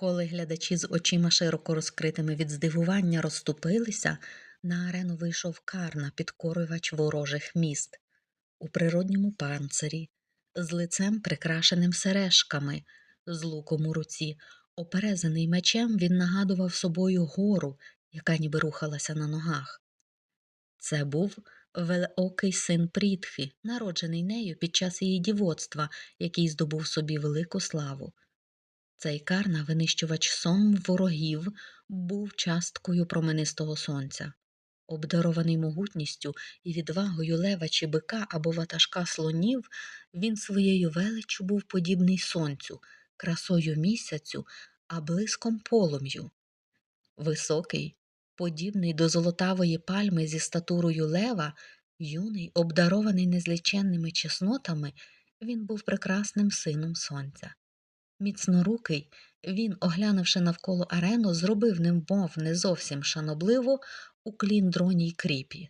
Коли глядачі з очима широко розкритими від здивування розступилися, на арену вийшов Карна, підкорювач ворожих міст, у природньому панцирі, з лицем прикрашеним сережками, з луком у руці. Оперезаний мечем він нагадував собою гору, яка ніби рухалася на ногах. Це був велеокий син Прітхи, народжений нею під час її дівоцтва, який здобув собі велику славу. Цей карна, винищувач сон ворогів, був часткою променистого сонця. Обдарований могутністю і відвагою лева чи бика або ватажка слонів, він своєю величчю був подібний сонцю, красою місяцю, а блиском полум'ю. Високий, подібний до золотавої пальми зі статурою лева, юний, обдарований незліченними чеснотами, він був прекрасним сином сонця. Міцнорукий, він, оглянувши навколо арену, зробив немов не зовсім шанобливо уклін дроній кріпі.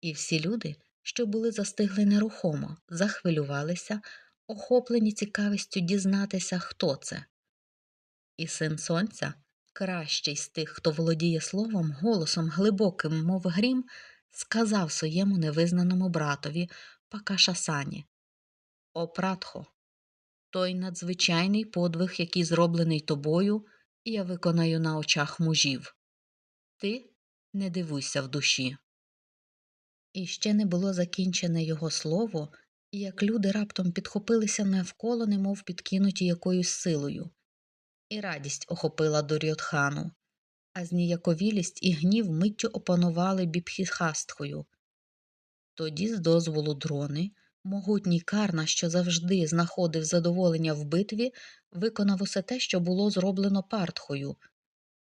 І всі люди, що були застигли нерухомо, захвилювалися, охоплені цікавістю дізнатися, хто це. І син сонця, кращий з тих, хто володіє словом, голосом глибоким, мов грім, сказав своєму невизнаному братові Пакашасані О, Пратхо, той надзвичайний подвиг, який зроблений тобою, я виконаю на очах мужів. Ти не дивуйся в душі. І ще не було закінчене його слово, як люди раптом підхопилися навколо, немов підкинуті якоюсь силою, і радість охопила Дурьотхану, а зніяковілість і гнів миттю опанували бібхіхастхою. Тоді, з дозволу дрони, Могутній Карна, що завжди знаходив задоволення в битві, виконав усе те, що було зроблено партхою,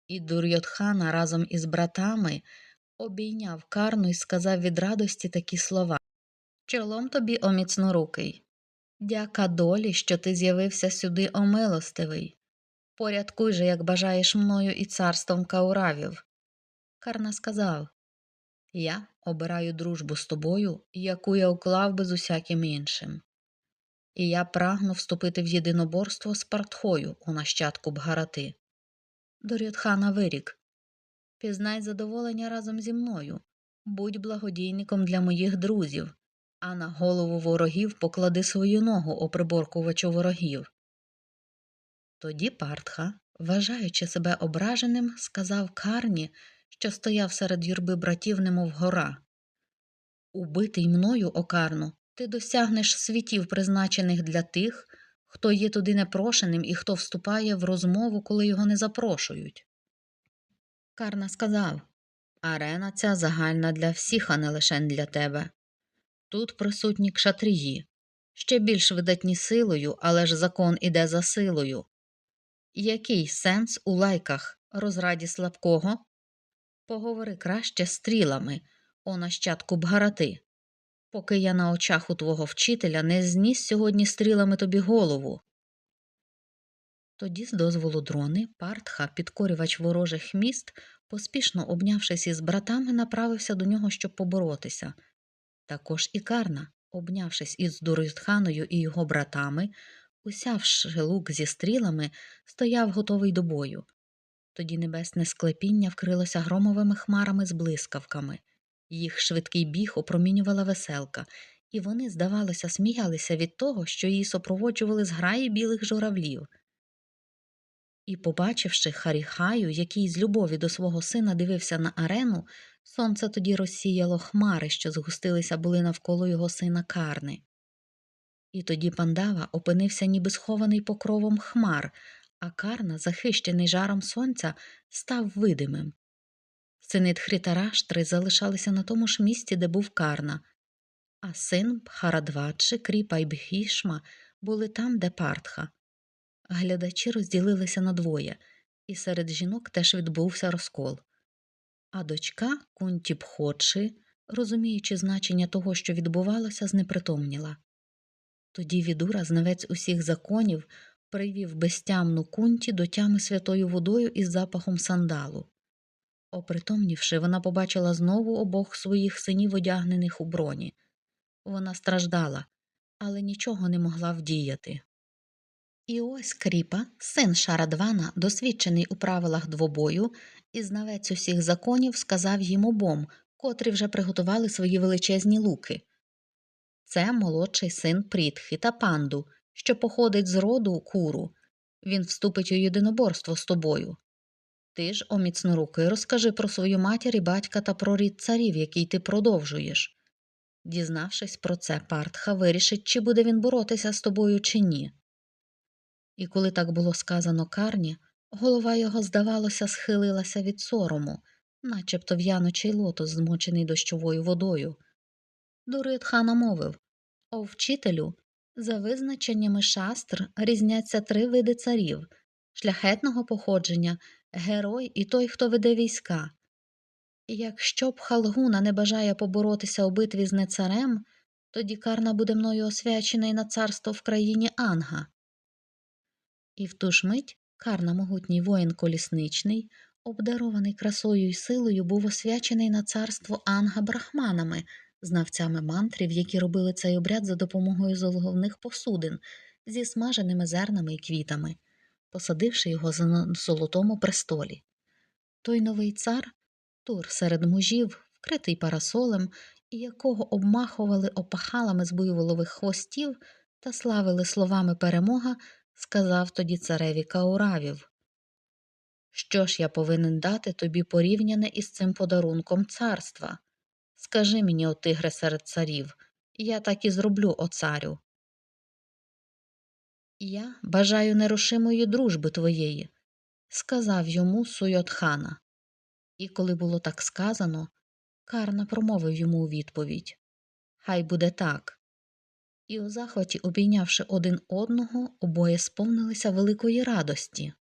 і Дурйотхана разом із братами обійняв Карну і сказав від радості такі слова Чолом тобі, о міцнорукий, дяка долі, що ти з'явився сюди, о милостивий. Порядкуй же, як бажаєш мною і царством кауравів. Карна сказав я обираю дружбу з тобою, яку я уклав би з усяким іншим. І я прагну вступити в єдиноборство з партхою у нащадку Бгарати. Дорятхана вирік Пізнай задоволення разом зі мною, будь благодійником для моїх друзів, а на голову ворогів поклади свою ногу, о приборкувачу ворогів. Тоді Партха, вважаючи себе ображеним, сказав Карні, що стояв серед юрби братів, немов гора. Убитий мною, окарну, ти досягнеш світів, призначених для тих, хто є туди непрошеним і хто вступає в розмову, коли його не запрошують. Карна сказав Арена ця загальна для всіх, а не лише для тебе. Тут присутні кшатрії, ще більш видатні силою, але ж закон іде за силою. Який сенс у лайках розраді слабкого? Поговори краще стрілами, о нащадку бгарати, поки я на очах у твого вчителя не зніс сьогодні стрілами тобі голову. Тоді, з дозволу дрони, Партха, підкорювач ворожих міст, поспішно обнявшись із братами, направився до нього, щоб поборотися. Також і Карна, обнявшись із Дуритханою і його братами, усявши лук зі стрілами, стояв готовий до бою. Тоді небесне склепіння вкрилося громовими хмарами з блискавками. Їх швидкий біг опромінювала веселка, і вони, здавалося, сміялися від того, що її супроводжували зграї білих журавлів. І, побачивши Харіхаю, який з любові до свого сина дивився на арену, сонце тоді розсіяло хмари, що згустилися були навколо його сина Карни. І тоді пандава опинився ніби схований покровом хмар, а Карна, захищений жаром сонця, став видимим. Сини Тхрітараштри залишалися на тому ж місці, де був Карна, а син Бхарадвадши, Кріпа і Бхішма були там, де Партха. Глядачі розділилися на двоє, і серед жінок теж відбувся розкол. А дочка Кунті Бходши, розуміючи значення того, що відбувалося, знепритомніла. Тоді Відура, знавець усіх законів, привів безтямну кунті до тями святою водою із запахом сандалу. Опритомнівши, вона побачила знову обох своїх синів, одягнених у броні. Вона страждала, але нічого не могла вдіяти. І ось Кріпа, син Шарадвана, досвідчений у правилах двобою, і знавець усіх законів, сказав їм обом, котрі вже приготували свої величезні луки. Це молодший син Прітхи та панду, що походить з роду куру. Він вступить у єдиноборство з тобою. Ти ж, о міцнорукий, розкажи про свою матір і батька та про рід царів, який ти продовжуєш. Дізнавшись про це, Партха вирішить, чи буде він боротися з тобою, чи ні. І коли так було сказано Карні, голова його, здавалося, схилилася від сорому, начебто в'яночий лотос, змочений дощовою водою. Дурит хана мовив О вчителю, за визначеннями шастр різняться три види царів шляхетного походження, герой і той, хто веде війська. Якщо б Халгуна не бажає поборотися у битві з нецарем, тоді Карна буде мною освячений на царство в країні Анга. І в ту ж мить Карна, могутній воїн колісничний, обдарований красою й силою, був освячений на царство Анга брахманами, знавцями мантрів, які робили цей обряд за допомогою золговних посудин зі смаженими зернами і квітами, посадивши його на золотому престолі. Той новий цар, тур серед мужів, вкритий парасолем, і якого обмахували опахалами з буйволових хвостів та славили словами перемога, сказав тоді цареві Кауравів. Що ж я повинен дати тобі порівняне із цим подарунком царства? Скажи мені, о тигре серед царів, я так і зроблю, о царю. Я бажаю нерушимої дружби твоєї, сказав йому Суйотхана. І коли було так сказано, Карна промовив йому у відповідь Хай буде так. І у захваті, обійнявши один одного, обоє сповнилися великої радості.